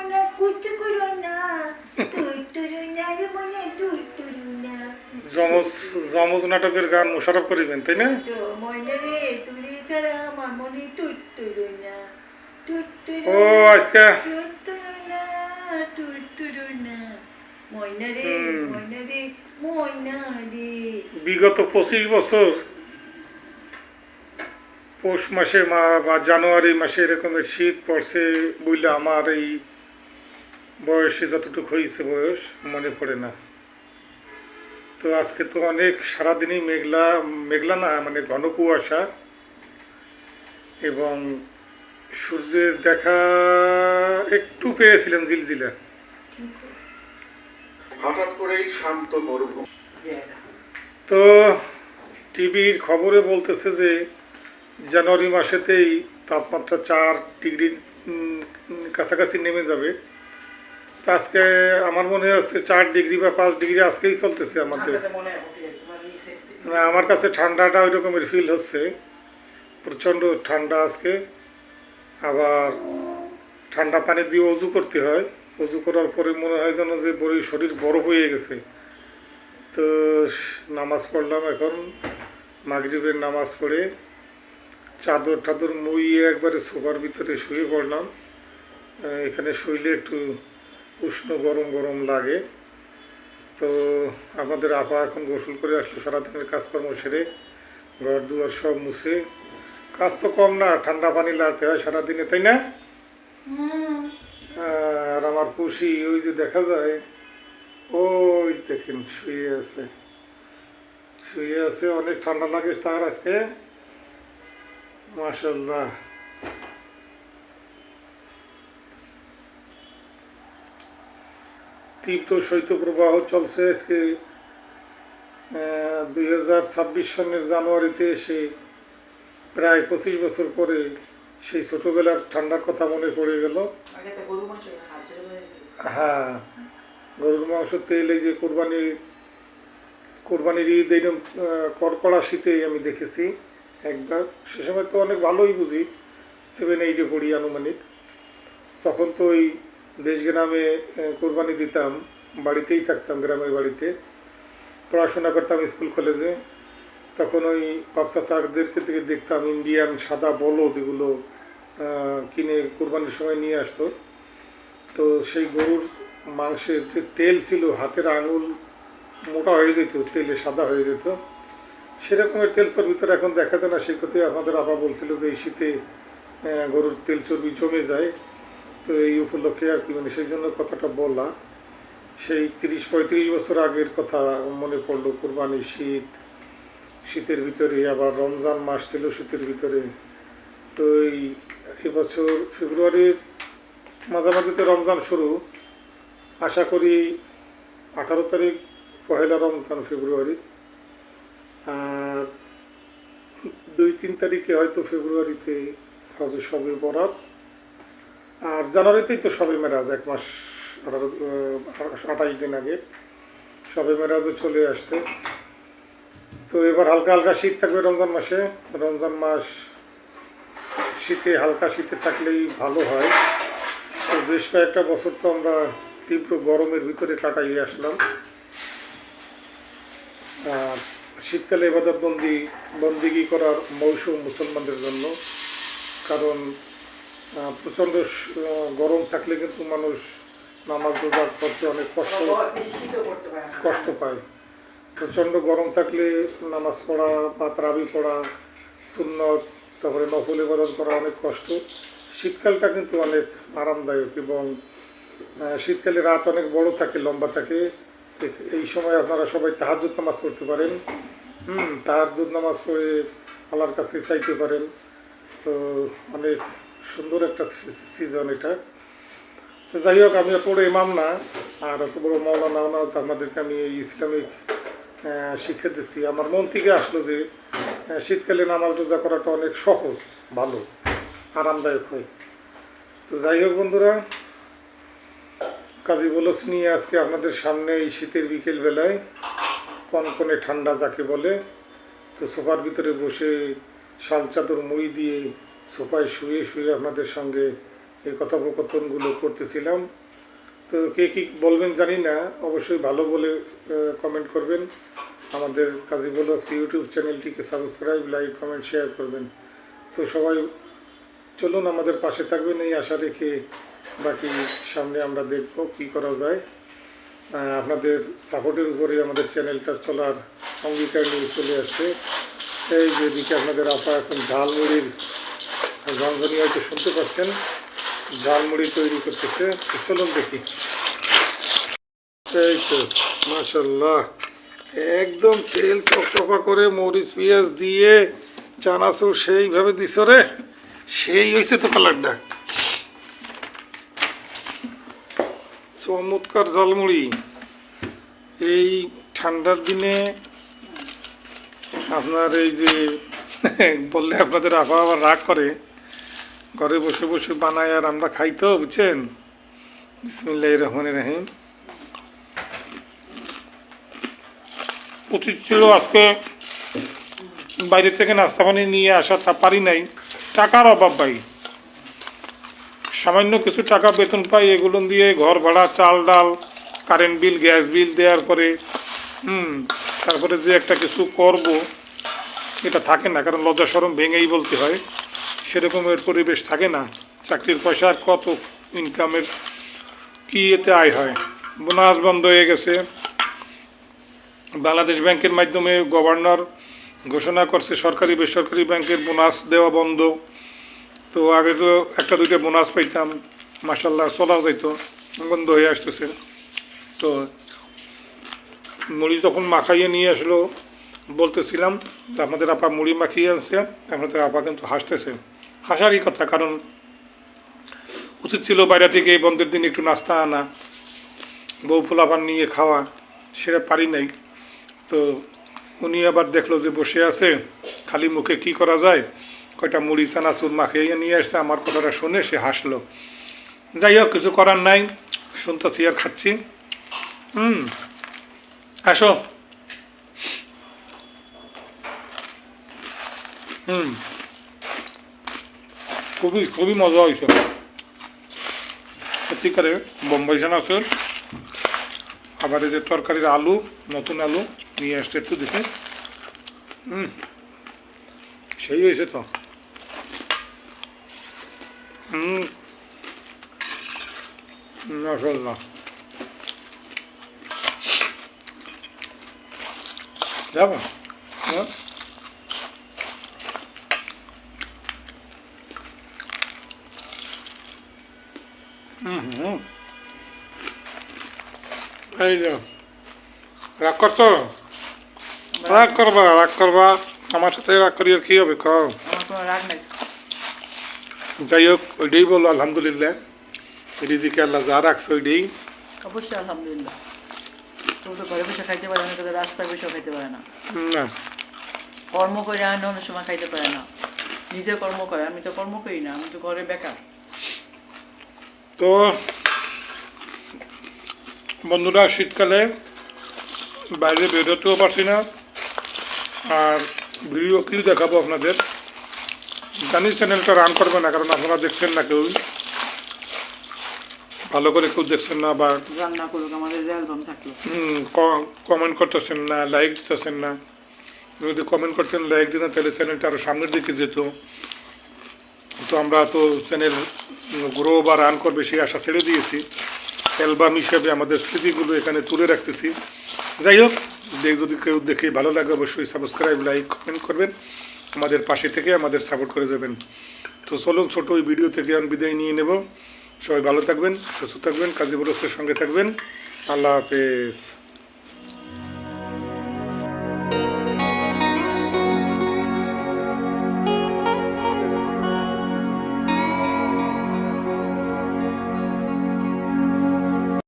মনে কুতু করো না তুই তুরু না রে মনে তুই তুরু না নাটকের গান মোশারফ করিবেন তাই না তো মনে রে তুই ছাড়া আমার মনে তুই তুরু না তুই তুরু ও আজকে তুই তুরু না তুই তুরু না ময়না রে হুম। রে ময়না রে বিগত পঁচিশ বছর পৌষ মাসে মা বা জানুয়ারি মাসে এরকমের শীত পড়ছে বইলে আমার এই বয়সে যতটুকু হয়েছে বয়স মনে পড়ে না। তো আজকে তো অনেক সারাদিনই মেঘলা মেঘলা না মানে ঘন কুয়াশা এবং সূর্যের দেখা একটু পেয়েছিলাম জিলজিলা হঠাৎ করেই শান্ত মরুভূমি। তো টিভির খবরে বলতেছে যে জানুয়ারি মাসেতেই তাপমাত্রা চার ডিগ্রি কাছাকাছি নেমে যাবে। তা আজকে আমার মনে হচ্ছে চার ডিগ্রি বা পাঁচ ডিগ্রি আজকেই চলতেছে আমাদের। মানে আমার কাছে ঠান্ডাটা ওই রকমের ফিল হচ্ছে। প্রচণ্ড ঠান্ডা আজকে। আবার ঠান্ডা পানি দিয়ে অজু করতে হয়। অজু করার পরে মনে হয় যেন যে বড় শরীর বরফ হয়ে গেছে। তো নামাজ পড়লাম এখন। মাগরিবের নামাজ পড়ে চাদর টাদর মুইয়ে একবারে সোফার ভিতরে শুয়ে পড়লাম। এখানে শুইলে একটু উষ্ণ গরম গরম লাগে। তো আমাদের আপা এখন গোসল করে আসলো সারাদিনের কাজকর্ম সেরে ঘর দুয়ার সব মুছে। কাজ তো কম না ঠান্ডা পানি লাড়তে হয় সারাদিনে তাই না? আর আমার খুশি ওই যে দেখা যায় ওই দেখেন শুয়ে আছে। শুয়ে আছে অনেক ঠান্ডা লাগে তার আজকে। মাশাল্লাহ তীব্র শৈত্যপ্রবাহ চলছে। আজকে দুই হাজার ছাব্বিশ সনের জানুয়ারিতে এসে প্রায় পঁচিশ বছর পরে সেই ছোটোবেলার ঠান্ডার কথা মনে পড়ে গেল। হ্যাঁ গরুর মাংস তেল এই যে কোরবানির কোরবানির ঈদ এইরকম আহ, কড়কড়া শীতেই আমি দেখেছি একবার। সে সময় তো অনেক ভালোই বুঝি সেভেন এইটে পড়ি আনুমানিক। তখন তো ওই দেশ গ্রামে কোরবানি দিতাম, বাড়িতেই থাকতাম, গ্রামের বাড়িতে। পড়াশোনা করতাম স্কুল, কলেজে। তখন ওই বাপসা স্যারদেরকে থেকে দেখতাম ইন্ডিয়ান সাদা বলদ এগুলো কিনে কোরবানির সময় নিয়ে আসতো। তো সেই গরুর মাংসের যে তেল ছিল, হাতের আঙুল মোটা হয়ে যেত, তেলে সাদা হয়ে যেত। সেরকমের তেল চর্বিতর এখন দেখা যায় না। সেই কথাই আমাদের আপা বলছিল যে এই শীতে গরুর তেল চর্বি জমে যায়। তো এই উপলক্ষে আর কি মানে সেই জন্য কথাটা বলা সেই তিরিশ, পঁয়ত্রিশ বছর আগের কথা মনে পড়ল কোরবানি শীত, শীতের ভিতরে আবার রমজান মাস ছিল শীতের ভিতরে। তো এই এবছর ফেব্রুয়ারির মাঝামাঝিতে রমজান শুরু। আশা করি আঠারো তারিখ, পহেলা রমজান ফেব্রুয়ারি। আর দুই, তিন তারিখে হয়তো ফেব্রুয়ারিতে হবে সবে বরাত। আর জানুয়ারিতেই তো সবে মেরাজ, এক মাস আঠাশ দিন আগে। সবে মেরাজও চলে আসছে। তো এবার হালকা হালকা শীত থাকবে রমজান মাসে। রমজান মাস শীতে হালকা শীতে থাকলেই ভালো হয়। তো বেশ কয়েকটা বছর তো আমরা তীব্র গরমের ভিতরে কাটাইয়ে আসলাম। শীতকালে এবাদত বন্দি বন্দিগি করার মৌসুম মুসলমানদের জন্য। কারণ প্রচণ্ড গরম থাকলে কিন্তু মানুষ নামাজ রোজা করতে অনেক কষ্ট কষ্ট পায়। প্রচণ্ড গরম থাকলে নামাজ পড়া বা তারাবি পড়া, সুন্নত, তারপরে নফল ইবাদত করা অনেক কষ্ট। শীতকালটা কিন্তু অনেক আরামদায়ক এবং শীতকালে রাত অনেক বড় থাকে, লম্বা থাকে। এই সময় আপনারা সবাই তাহাজুদ নামাজ পড়তে পারেন। হুম তাহাজুদ নামাজ পড়ে আল্লাহর কাছে চাইতে পারেন। তো অনেক সুন্দর একটা সিজন এটা। তো যাই হোক আমি পড়ে ইমাম না, আর অত বড় মৌলানা না যে আপনাদেরকে আমি এই ইসলামিক শিক্ষা দিচ্ছি আমার মন থেকে আসলো যে শীতকালে নামাজ রোজা করাটা অনেক সহজ, ভালো, আরামদায়ক হয়। তো যাই হোক বন্ধুরা, কাজী বলক্স নিয়ে আজকে আপনাদের সামনে এই শীতের বিকেল বেলায় কনকনে ঠান্ডা যাকে বলে, তো সোফার ভিতরে বসে শাল চাদর মুড়ি দিয়ে সোফায় শুয়ে শুয়ে আপনাদের সঙ্গে এই কথোপকথনগুলো করতেছিলাম। তো কে কী বলবেন জানি না, অবশ্যই ভালো বলে কমেন্ট করবেন। আমাদের কাজী ব্লগস ইউটিউব চ্যানেলটিকে সাবস্ক্রাইব লাইক কমেন্ট শেয়ার করবেন। তো সবাই চলুন আমাদের পাশে থাকবেন, এই আশা রেখে বাকি সামনে আমরা দেখব কি করা যায়। আপনাদের সাপোর্টের উপরে আমাদের চ্যানেলটা চলার অঙ্গীকার নিয়ে চলে আসছে। এই যেদিকে আপনাদের আপা এখন ঝালমুড়ির গঞ্জনি হয়তো শুনতে পাচ্ছেন, ঝালমুড়ি তৈরি করতেছে চলুন দেখি। মাশাল্লাহ একদম তেল চকচকা করে মরিচ, পেঁয়াজ দিয়ে চানাচুর সেইভাবে দিছ রে, সেই হয়েছে তো কালারটা। চমৎকার ঝালমুড়ি। এই ঠান্ডার দিনে আপনার এই যে, বললে আপনাদের আবহাওয়া রাগ করে ঘরে বসে বসে বানায় আর আমরা খাই তো বুঝছেন? বিসমিল্লাহ রহমান রাহিম। উচিত ছিল আজকে বাইরে থেকে নাস্তা পানি নিয়ে আসা, তা পারি নাই। টাকার অভাব ভাই। সামান্য কিছু টাকা বেতন পাই, এগুলো দিয়ে ঘর ভাড়া, চাল ডাল কারেন্ট বিল গ্যাস বিল দেওয়ার পরে, হুম, তারপরে যে একটা কিছু করব, এটা থাকে না, কারণ লজ্জা সরম ভেঙেই বলতে হয়। সেরকমের পরিবেশ থাকে না। চাকরির পয়সা কত ইনকামের কি এতে আয় হয়? বোনাস বন্ধ হয়ে গেছে। বাংলাদেশ ব্যাংকের মাধ্যমে গভর্নর ঘোষণা করছে, সরকারি বেসরকারি ব্যাংকের বোনাস দেওয়া বন্ধ। তো আগে তো একটা, দুইটা বোনাস পাইতাম। মাসাল্লাহ চলা যাইতো, বন্ধ হয়ে আসতেছে। তো মুড়ি তখন মাখাইয়ে নিয়ে আসলো, বলতেছিলাম তো আপনাদের আপা মুড়ি মাখিয়ে আনছে তো আপনাদের আপা কিন্তু হাসতেছে। হাসারই কথা, কারণ উচিত ছিল বাইরে থেকে বন্ধের দিন একটু নাস্তা আনা, বউ ফুলাবার নিয়ে খাওয়া, সেটা পারি নাই। তো উনি আবার দেখল যে বসে আছে, খালি মুখে কি করা যায়? কয়টা মুড়ি চানা চানাচুর মাখিয়ে নিয়ে আসছে, আমার কথাটা শুনে সে হাসলো। যাই হোক, কিছু করার নাই, শুনতেছি আর খাচ্ছি। হুম, আসো। হুম। খুবই খুবই মজা হয়েছে। সত্যিকারে বোম্বাই চানাচুর আবার এই যে তরকারির আলু, নতুন আলু নিয়ে আসছে একটু দেখে। হুম, সেই হয়েছে তো। হুম মাশাল্লাহ যাব? হ্যাঁ হুম হুম এই যে রাগ করছ? রাগ করবা রাগ করবা। আমার সাথে রাগ করি আর কি হবে কোনো রাগ নাই। যাই হোক ওইটাই বলো আলহামদুলিল্লাহ। রিজিকে আল্লাহ যা রাখছে ওইটাই। অবশ্যই আলহামদুলিল্লাহ। তো ঘরে বসে খাইতে পারে না রাস্তায় বসেও খাইতে পারে না। না। কর্ম করে আনে অনেক সময় খাইতে পারে না। নিজে কর্ম করে আমি তো কর্ম করি না আমি তো ঘরে বেকার। তো বন্ধুরা শীতকালে বাইরে বেরোতেও পারছি না। আর ভিডিও কি দেখাবো আপনাদের। জানি চ্যানেলটা রান করবে না কারণ আপনারা দেখছেন না কেউ। ভালো করে কেউ দেখছেন না বা রান্না করুক আমাদের অ্যালবাম থাকল। কমেন্ট করতেছেন না লাইক দিতেছেন না। যদি কমেন্ট করতেন লাইক দিতেন তাহলে চ্যানেলটা আরও সামনের দিকে যেত। তো আমরা তো চ্যানেল গ্রো বা রান করবে সেই আশা ছেড়ে দিয়েছি। অ্যালবাম হিসেবে আমাদের স্মৃতিগুলো এখানে তুলে রাখতেছি। যাই হোক, দেখ, যদি কেউ দেখে ভালো লাগে, অবশ্যই সাবস্ক্রাইব লাইক কমেন্ট করবেন। আমাদের পাশে থেকে আমাদের সাপোর্ট করে যাবেন। তো চলুন, ছোটো ওই ভিডিও থেকে আমি বিদায় নিয়ে নেব। সবাই ভালো থাকবেন, সুস্থ থাকবেন, কাজী বরসের সঙ্গে থাকবেন। আল্লাহ হাফেজ।